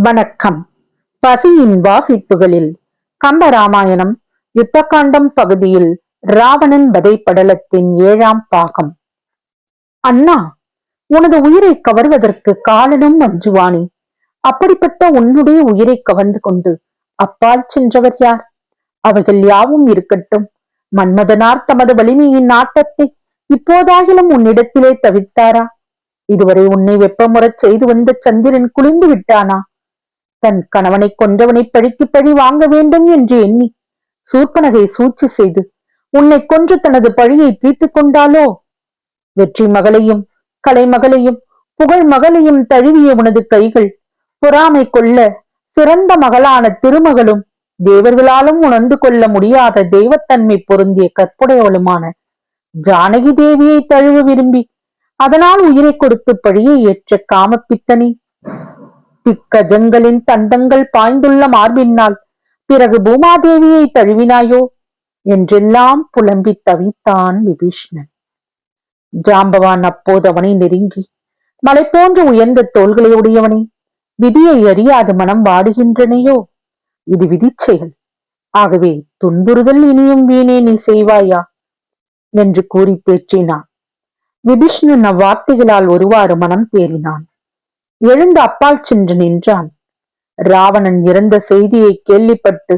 வணக்கம். பசியின் வாசிப்புகளில் கம்பராமாயணம் யுத்தகாண்டம் பகுதியில் ராவணன் வதை படலத்தின் ஏழாம் பாகம். அண்ணா உனது உயிரை கவர்வதற்கு காலனும் மஞ்சுவாணி அப்படிப்பட்ட உன்னுடைய உயிரை கவர்ந்து கொண்டு அப்பால் சென்றவர் யார்? அவைகள் யாவும் இருக்கட்டும். மன்மதனார் தமது வலிமையின் நாட்டத்தை இப்போதாகிலும் உன்னிடத்திலே தவித்தாரா இதுவரை உன்னை வெப்பமுறச் செய்து வந்த சந்திரன் குளிந்து விட்டானா? தன் கணவனை கொன்றவனை பழிக்கு பழி வாங்க வேண்டும் என்று எண்ணி சூர்பனகை சூழ்ச்சி செய்து உன்னை கொன்று தனது பழியை தீர்த்து கொண்டாலோ வெற்றி மகளையும் கலைமகளையும் புகழ் மகளையும் தழுவிய உனது கைகள் பொறாமை கொள்ள சிறந்த மகளான திருமகளும் தேவர்களாலும் உணர்ந்து கொள்ள முடியாத தெய்வத்தன்மை பொருந்திய கற்புடையவளுமான ஜானகி தேவியை தழுவ விரும்பி அதனால் உயிரை கொடுத்து பழியை ஏற்ற காமப்பித்தனி. திக்கஜங்களின் தந்தங்கள் பாய்ந்துள்ள மார்பினால் பிறகு பூமாதேவியை தழுவினாயோ? என்றெல்லாம் புலம்பி தவித்தான் விபீஷ்ணன். ஜாம்பவான் அப்போது அவனை நெருங்கி மலை போன்ற உயர்ந்த தோள்களை உடையவனே விதியை அறியாத மனம் வாடுகின்றனையோ? இது விதிச்செயல் ஆகவே துன்புறுதல் இனியும் வீணே நீ செய்வாயா? என்று கூறி தேற்றினான். விபீஷ்ணன் அவ்வார்த்தைகளால் ஒருவாறு மனம் தேறினான். எழுந்து அப்பால் சென்று நின்றான். ராவணன் இறந்த செய்தியை கேள்விப்பட்டு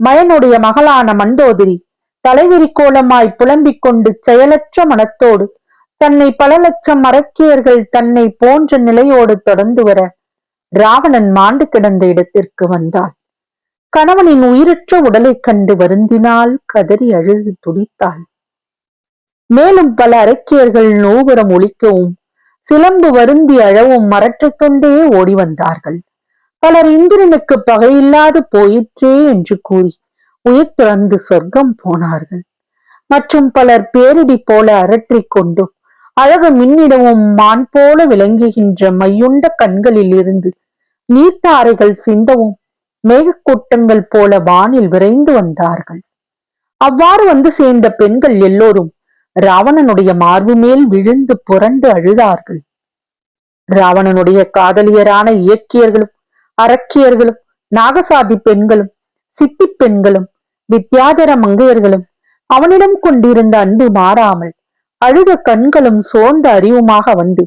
மயனுடைய மகளான மண்டோதிரி தலைவிரி கோலமாய் புலம்பிக் கொண்டு செயலற்ற மனத்தோடு தன்னை பல லட்சம் மரக்கியர்கள் தன்னை போன்ற நிலையோடு தொடர்ந்து வர ராவணன் மாண்டு கிடந்த இடத்திற்கு வந்தாள் கணவனின் உயிரற்ற உடலைக் கண்டு வருந்தினால் கதறி அழுது துடித்தாள் மேலும் பல அரக்கியர்கள் நோபுரம் ஒழிக்கவும் சிலம்பு வருந்தி அழவும் மறற்றுக் கொண்டே ஓடி வந்தார்கள். பலர் இந்திரனுக்கு பகையில்லாது போயிற்றே என்று கூறி உயிர் துறந்து சொர்க்கம் போனார்கள். மற்றும் பலர் பேரிடி போல அரற்றிக் கொண்டும் அழகு மின்னிடவும் மான் போல விளங்குகின்ற மையுண்ட கண்களில் இருந்து நீர்த்தாரைகள் சிந்தவும் மேகக்கூட்டங்கள் போல வானில் விரைந்து வந்தார்கள். அவ்வாறு வந்து சேர்ந்த பெண்கள் எல்லோரும் ராவணனுடைய மார்பு மேல் விழுந்து புரண்டு அழுதார்கள். ராவணனுடைய காதலியரான இயக்கியர்களும் அரக்கியர்களும் நாகசாதி பெண்களும் சித்தி பெண்களும் வித்யாதர மங்கையர்களும் அவனிடம் கொண்டிருந்த அன்பு மாறாமல் அழுத கண்களும் சோர்ந்த அறிவுமாக வந்து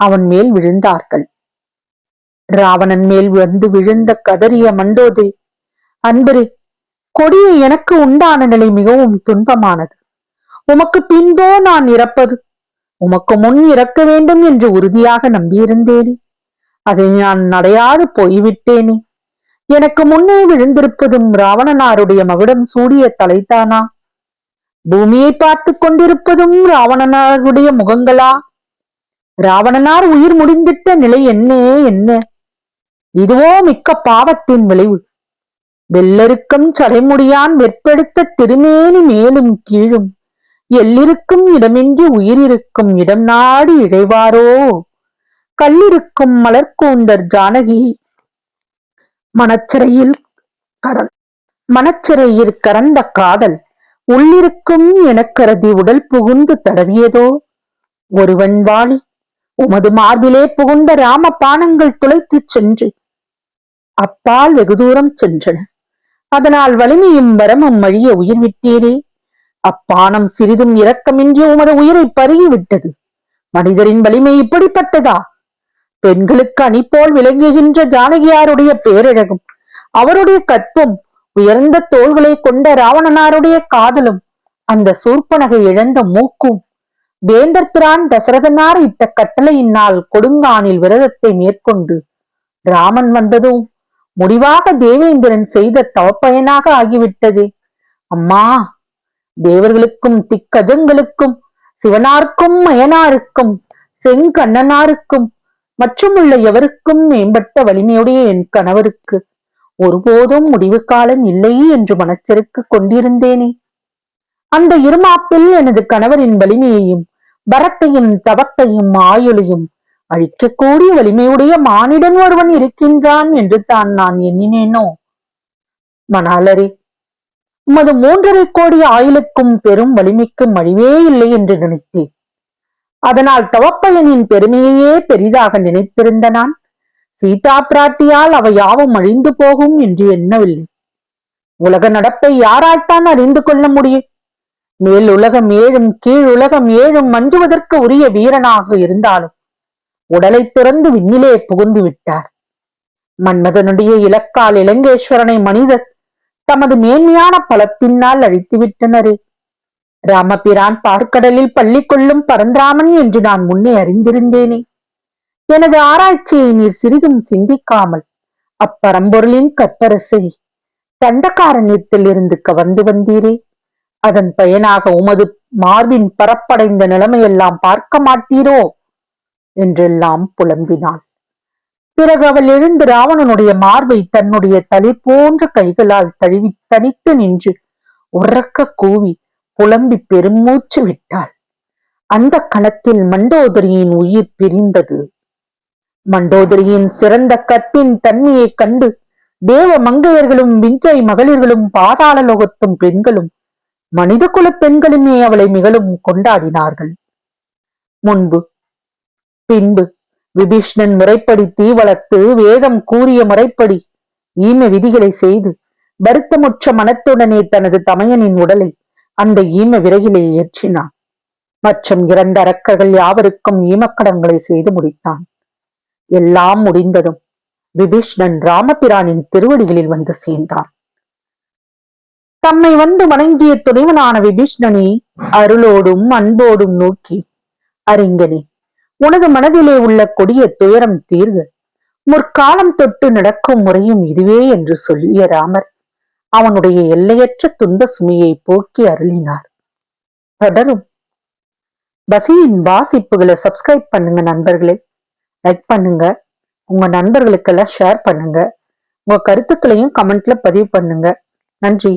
அவன் மேல் விழுந்தார்கள். ராவணன் மேல் வந்து விழுந்த கதறிய மண்டோதரி அன்பரே கொடிய எனக்கு உண்டான நிலை மிகவும் துன்பமானது. உமக்கு பின்போ நான் இறப்பது. உமக்கு முன் இறக்க வேண்டும் என்று உறுதியாக நம்பியிருந்தேனே. அதை நான் நடையாது போய்விட்டேனே. எனக்கு முன்னே விழுந்திருப்பதும் ராவணனாருடைய மகுடம் சூடிய தலைத்தானா பூமியை பார்த்து கொண்டிருப்பதும் ராவணனாருடைய முகங்களா? ராவணனார் உயிர் முடிந்திட்ட நிலை என்னே என்ன? இதுவோ மிக்க பாவத்தின் விளைவு. வெள்ளருக்கம் சடைமுடியான் வெற்பெடுத்த திருமேனி மேலும் கீழும். எல்லிருக்கும் இடமின்றி உயிரிருக்கும் இடம் நாடி இழைவாரோ? கல்லிருக்கும் மலர்கூந்தர் ஜானகி மனச்சிறையில் கரந் மனச்சிறையில் கறந்த காதல் உள்ளிருக்கும் எனக்கருதி உடல் புகுந்து தடவியதோ? ஒருவன் வாளி உமது மார்பிலே புகுந்த ராம பானங்கள் துளைத்துச் சென்று அப்பால் வெகு தூரம் சென்றன. அதனால் வலிமையும் வரமும் அழிய உயிர் விட்டீரே? அப்பானம் சிறிதும் இரக்கமின்றி உமது உயிரை பருகிவிட்டது. மனிதரின் வலிமை இப்படிப்பட்டதா? பெண்களுக்கு அணிப்போல் விளங்குகின்ற ஜானகியாருடைய பேரழகும் அவருடைய கற்பும் உயர்ந்த தோள்களை கொண்ட ராவணனாருடைய காதலும் அந்த சூர்ப்பனகை இழந்த மூக்கும் வேந்தர் பிரான் தசரதனார் இட்ட கட்டளையினால் கொடுங்கானில் விரதத்தை மேற்கொண்டு ராமன் வந்ததும் முடிவாக தேவேந்திரன் செய்த தவப்பயனாக ஆகிவிட்டது. அம்மா தேவர்களுக்கும் திக்கஜங்களுக்கும் சிவனார்க்கும் மயனாருக்கும் செங்கண்ணனாருக்கும் மற்றுமுள்ள எவருக்கும் மேம்பட்ட வலிமையுடைய என் கணவருக்கு ஒருபோதும் முடிவு காலம் இல்லை என்று மனச்செருக்கு கொண்டிருந்தேனே. அந்த இருமாப்பில் எனது கணவரின் வலிமையையும் பரத்தையும் தவத்தையும் ஆயுளையும் அழிக்கக்கூடிய வலிமையுடைய மானிடன் ஒருவன் இருக்கின்றான் என்று தான் நான் எண்ணினேனோ? மணாலரே உமது மூன்றரை கோடி ஆயுளுக்கும் பெரும் வலிமைக்கும் அழிவே இல்லை என்று நினைத்தேன். அதனால் தவப்பயனின் பெருமையையே பெரிதாக நினைத்திருந்த நான் சீதா பிராட்டியால் அவை யாவும் அழிந்து போகும் என்று எண்ணவில்லை. உலக நடப்பை யாரால்தான் அறிந்து கொள்ள முடியும்? மேல் உலகம் ஏழும் கீழ் உலகம் ஏழும் மஞ்சுவதற்கு உரிய வீரனாக இருந்தாலும் உடலை திறந்து விண்ணிலே புகுந்து விட்டார். மன்மதனுடைய இலக்கால் இலங்கேஸ்வரனை மனிதர் தமது மேன்மையான பலத்தினால் அழித்து விட்டனரே ராமபிரான் பார்க்கடலில் பள்ளி கொள்ளும் பரந்தாமன் என்று நான் முன்னே அறிந்திருந்தேனே. எனது ஆராய்ச்சியை நீர் சிறிதும் சிந்திக்காமல் அப்பரம்பொருளின் கற்பரசை தண்டகாரண்யத்தில் இருந்து கவர்ந்து வந்தீரே. அதன் பயனாக உமது மார்பின் பரப்படைந்த நிலைமையெல்லாம் பார்க்க மாட்டீரோ? என்றெல்லாம் புலம்பினாள். பிறகு அவள் எழுந்து ராவணனுடைய மார்பை தன்னுடைய தலை போன்ற கைகளால் தழுவி தனித்து நின்று உறக்க கூவி புலம்பி பெருமூச்சு விட்டாள். அந்த கணத்தில் மண்டோதரியின் உயிர் பிரிந்தது. மண்டோதரியின் சிறந்த கற்பின் தன்மையைக் கண்டு தேவ மங்கையர்களும் விஞ்சை மகளிர்களும் பாதாள லோகத்தும் பெண்களும் மனித குல பெண்களுமே அவளை மிகவும் கொண்டாடினார்கள். முன்பு பின்பு விபீஷ்ணன் முறைப்படி தீ வளர்த்து வேதம் கூறிய முறைப்படி ஈம விதிகளை செய்து வருத்தமுற்ற மனத்துடனே தனது தமையனின் உடலை அந்த ஈம விறகிலே ஏற்றினான். மற்றும் இரண்டு அரக்கர்கள் யாவருக்கும் ஈமக்கடன்களை செய்து முடித்தான். எல்லாம் முடிந்ததும் விபீஷ்ணன் ராமபிரானின் திருவடிகளில் வந்து சேர்ந்தான். தம்மை வந்து வணங்கிய துணைவனான விபீஷ்ணனை அருளோடும் அன்போடும் நோக்கி அறிஞனே உனது மனதிலே உள்ள கொடிய துயரம் தீர்க முற்காலம் தொட்டு நடக்கும் முறையும் இதுவே என்று சொல்லிய ராமர் அவனுடைய எல்லையற்ற துன்ப சுமையை போக்கி அருளினார். தொடரும். பசியின் வாசிப்புகளை சப்ஸ்கிரைப் பண்ணுங்க நண்பர்களே. லைக் பண்ணுங்க. உங்க நண்பர்களுக்கெல்லாம் ஷேர் பண்ணுங்க. உங்க கருத்துக்களையும் கமெண்ட்ல பதிவு பண்ணுங்க. நன்றி.